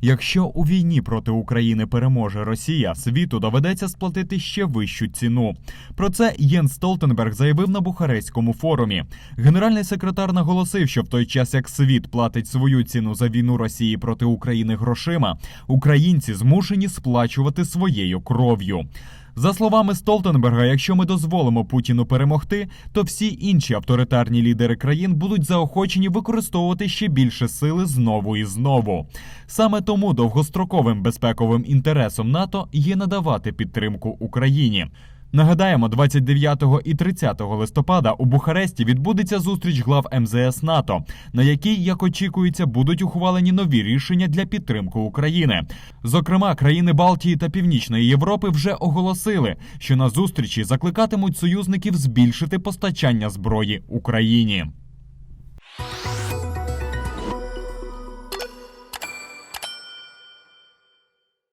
Якщо у війні проти України переможе Росія, світу доведеться сплатити ще вищу ціну. Про це Єн Столтенберг заявив на Бухарестському форумі. Генеральний секретар наголосив, що в той час як світ платить свою ціну за війну Росії проти України грошима, українці змушені сплачувати своєю кров'ю. За словами Столтенберга, якщо ми дозволимо Путіну перемогти, то всі інші авторитарні лідери країн будуть заохочені використовувати ще більше сили знову і знову. Саме тому довгостроковим безпековим інтересом НАТО є надавати підтримку Україні. Нагадаємо, 29 і 30 листопада у Бухаресті відбудеться зустріч глав МЗС НАТО, на якій, як очікується, будуть ухвалені нові рішення для підтримки України. Зокрема, країни Балтії та Північної Європи вже оголосили, що на зустрічі закликатимуть союзників збільшити постачання зброї Україні.